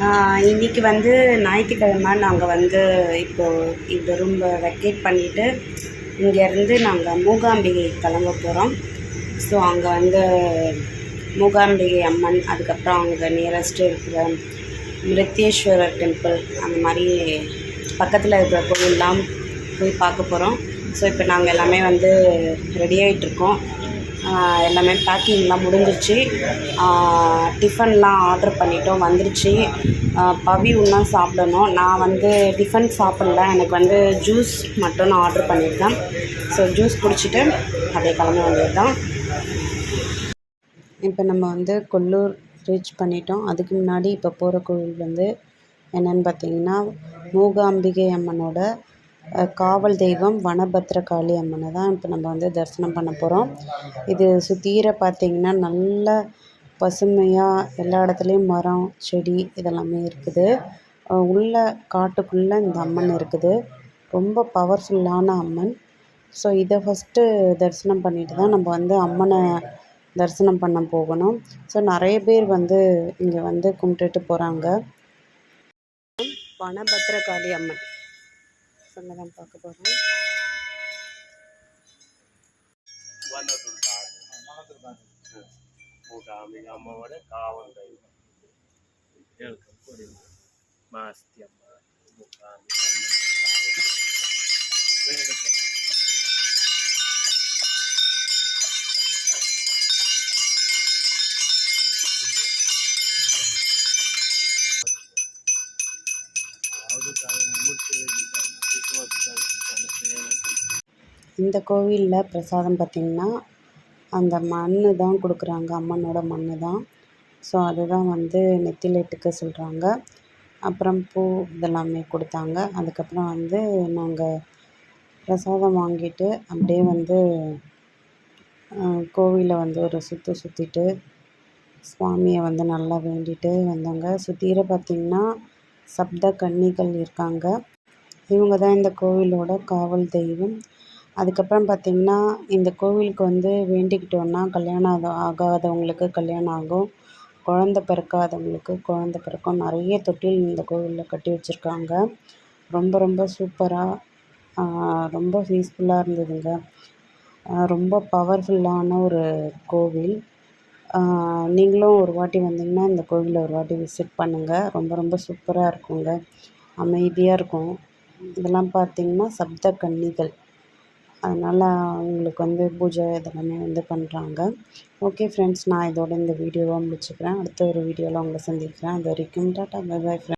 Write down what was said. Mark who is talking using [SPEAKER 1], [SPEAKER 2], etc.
[SPEAKER 1] இன்றைக்கி வந்து ஞாயிற்றுக்கிழமை நாங்கள் வந்து இப்போது இந்த ரூமை வெக்கேட் பண்ணிவிட்டு இங்கேருந்து நாங்கள் மூகாம்பிகை கிளம்ப போகிறோம் ஸோ அங்கே வந்து மூகாம்பிகை அம்மன் அதுக்கப்புறம் அங்கே நியரஸ்ட்டு இருக்கிற மிருத்தேஸ்வரர் டெம்பிள் அந்த மாதிரி பக்கத்தில் இருக்கிற கோவில்லாம் போய் பார்க்க போகிறோம் ஸோ இப்போ நாங்கள் எல்லாமே வந்து ரெடி ஆகிட்ருக்கோம் எல்லாமே பேக்கிங்லாம் முடிஞ்சிருச்சு. டிஃபன்லாம் ஆர்டர் பண்ணிட்டோம் வந்துருச்சு. பவி ஒன்றா சாப்பிடணும். நான் வந்து டிஃபன் சாப்பிடல. எனக்கு வந்து ஜூஸ் மட்டும் நான் ஆர்டர் பண்ணியிருக்கேன். ஸோ ஜூஸ் குடிச்சிட்டு அப்படியே கிழமை வேண்டியது இப்போ நம்ம வந்து கொல்லூர் ரீச் பண்ணிட்டோம். அதுக்கு முன்னாடி இப்போ போகிற கோவில் வந்து என்னென்னு பார்த்தீங்கன்னா மூகாம்பிகை அம்மனோட காவல் தெய்வம் வனபத்திரகாளி அம்மனை தான் இப்போ நம்ம வந்து தரிசனம் பண்ண போகிறோம். இது சுத்தீர பார்த்திங்கன்னா நல்ல பசுமையாக எல்லா இடத்துலையும் மரம் செடி இதெல்லாமே இருக்குது. உள்ள காட்டுக்குள்ளே இந்த அம்மன் இருக்குது. ரொம்ப பவர்ஃபுல்லான அம்மன். ஸோ இதை ஃபஸ்ட்டு தரிசனம் பண்ணிட்டு தான் நம்ம வந்து அம்மனை தரிசனம் பண்ண போகணும். ஸோ நிறைய பேர் வந்து இங்கே வந்து கும்பிட்டுட்டு போகிறாங்க வனபத்திரகாளி அம்மன். டிஃப்ரெண்டாக தான் பார்க்க போகிறோம்
[SPEAKER 2] அம்மாவோட காவந்தை மாஸ்தி அம்மா முகாமி காவந்தை
[SPEAKER 1] இந்த கோவிலில் பிரசாதம் பார்த்திங்கன்னா அந்த மண் தான் கொடுக்குறாங்க அம்மனோட மண் தான். ஸோ அதுதான் வந்து நெத்திலேட்டுக்க சொல்கிறாங்க அப்புறம் பூ இதெல்லாமே கொடுத்தாங்க. அதுக்கப்புறம் வந்து நாங்கள் பிரசாதம் வாங்கிட்டு அப்படியே வந்து கோவிலை வந்து ஒரு சுற்று சுற்றிட்டு சுவாமியை வந்து நல்லா வேண்டிட்டு வந்தாங்க. சுற்றிர பார்த்திங்கன்னா சப்த கன்னிகள் இருக்காங்க. இவங்க தான் இந்த கோவிலோட காவல் தெய்வம். அதுக்கப்புறம் பார்த்திங்கன்னா இந்த கோவிலுக்கு வந்து வேண்டிக்கிட்டோன்னா கல்யாணம் ஆக ஆகாதவங்களுக்கு கல்யாணம் ஆகும். குழந்த பிறக்காதவங்களுக்கு குழந்த பிறக்கும். நிறைய தொட்டில் இந்த கோவிலில் கட்டி வச்சுருக்காங்க. ரொம்ப ரொம்ப சூப்பராக ரொம்ப பீஸ்ஃபுல்லாக இருந்ததுங்க. ரொம்ப பவர்ஃபுல்லான ஒரு கோவில். நீங்களும் ஒரு வாட்டி வந்தீங்கன்னா இந்த கோவிலை ஒரு வாட்டி விசிட் பண்ணுங்கள் ரொம்ப ரொம்ப சூப்பராக இருக்குங்க. அமைதியாக இருக்கும். இதெல்லாம் பார்த்திங்கன்னா சப்த கன்னிகள். அதனால் அவங்களுக்கு வந்து பூஜை இதெல்லாமே வந்து பண்ணுறாங்க ஓகே ஃப்ரெண்ட்ஸ் நான் இதோட இந்த வீடியோவை முடிச்சுக்கிறேன். அடுத்த ஒரு வீடியோவில் உங்களை சந்திக்கிறேன். அது வரைக்கும் டாட்டா பை பாய் ஃப்ரெண்ட்ஸ்